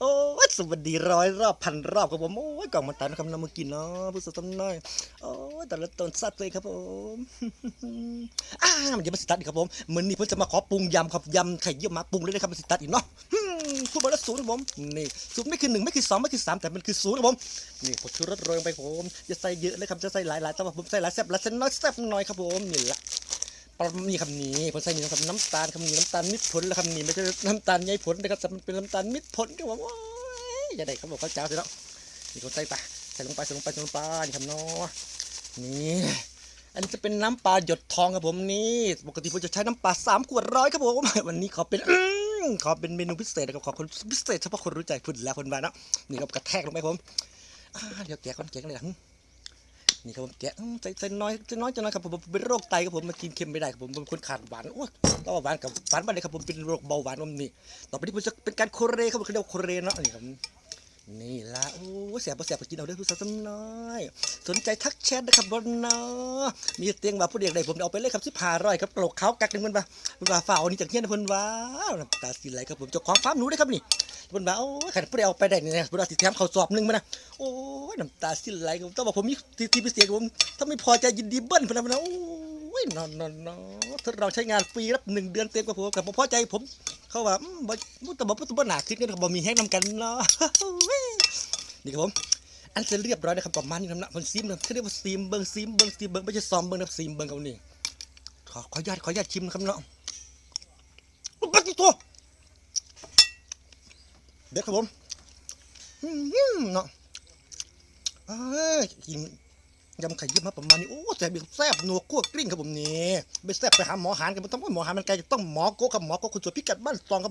โอ้สวัสดีร้อยรอบพันรอบครับผม โอ้ยกล่องมันตันครับน้ำมากินเนาะผู้สดต้นน้อย โอ้แต่ละตนสัตว์เลยครับผมอ้ามันจะมาสตัดอีกครับผมเหมือนนี่เพิ่นจะมาขอปรุงยำครับยำไข่เยี่ยวม้าปรุงเลยนะครับมาสตัดอีกเนาะฮึ่มพูดมาแล้วศูนย์ครับผม นี่ศูนย์ไม่คือหนึ่งไม่คือสองไม่คือสามแต่มันคือศูนย์ครับผม นี่ผมชูรสโรยไปผมจะใส่เยอะเลยครับจะใส่หลายๆแต่ว่าผมใส่หลายแซ่บหลายเส้นน้อยแซ่บน้อยครับผมนี่ละ ปลามีคำนี้ผมใส่นี่นะครับน้ำตาลคำนี้น้ำตาลมิตรผลแล้วคำนี้ไม่ใช่น้ำตาลใยผลนะครับแต่มันเป็นน้ำตาลมิตรผลครับผมโอ้ยอย่าได้เขาบอกเขาเจ้าเสิเนาะนี่เขาใส่ไปใส่ลงไปใส่ลงไปใส่ลงไปนี่ครับเนาะนี่อันนี้จะเป็นน้ำปลาหยดทองครับผมนี่ปกติผมจะใช้น้ำปลาสามขวดร้อยครับผมวันนี้ขอเป็นขอเป็นเมนูพิเศษนะครับขอคนพิเศษเฉพาะคนรู้ใจพูดแล้วคนบ้านเนาะนี่ครับกระแทกลงไปครับผมเดี๋ยวแกะก่อนแกะกันเลยนะ นี่ครับผมแกะใจใจน้อยใจน้อยจังนะครับผมเป็นโรคไตครับผมมากินเค็มไม่ได้ครับผมเป็นคนขาดหวานโอ้ต้องหวานกับหวานไปเลยครับผมเป็นโรคเบาหวานผมนี่ต่อไปนี้ผมจะเป็นการโคเรครับผมเขาเรียกว่าโคเรเนาะนี่ครับนี่ละ แสบปะแสบไปกินเอาเด้อผู้สาวสำน้อย สนใจทักแชทนะครับบนเนาะมีเตียงว่าผู้เด็กใดผมเอาไปเลยครับสิบห้าร้อยครับโปรกเขากักหนึ่งมันว่ามันว่าฝ่าเอานี่จากเฮียนเพิ่นว้าวน้ำตาสีไหลครับผมเจ้าของฟาร์มหนูได้ครับนี่เพิ่นว่าโอ้ยใครผู้ใดเอาไปได้นี่นะผู้ใดสิแถมข้าสอบหนึงมานะโอ้ยน้ำตาสิไหลครับต้องบอกผมมีทีทีพิเศษผมถ้าไม่พอใจยินดีเบิ้ลพนันนะโอ้ยนอนนอนนอนถ้าเราใช้งานฟรีรับหนึ่งเดือนเต็มกับผมกับผมพอใจผมเขาว่ามบ่บ่แต่บอกว่าตัวหนาคิดนครับบ่มีแห้งนำกันเนาะ นี่ครับผมอันเสร็จเรียบร้อยนะครับประมาณนี้ครับนะมันซีมนะเขาเรียกว่าซีมเบิ้งซีมเบิ้งซีมเบิ้งไม่ใช่ซอมเบิ้งนะซีมเบิ้งเขานี่ขอขออนุญาตขออนุญาตชิมนะครับเนาะปัดตัวเด็ดครับผมอืมเนาะเอ้ยกินยำไข่เยี่ยมมาประมาณนี้โอ้แซ่บแซ่บนัวคั่วกลิ้งครับผมนี่ไปแซ่บไปหาหมอหานกันมันต้องหมอหานมันไกลต้องหมอโก้กับหมอโก้คุณสวยพิกัดบ้านซองครับผม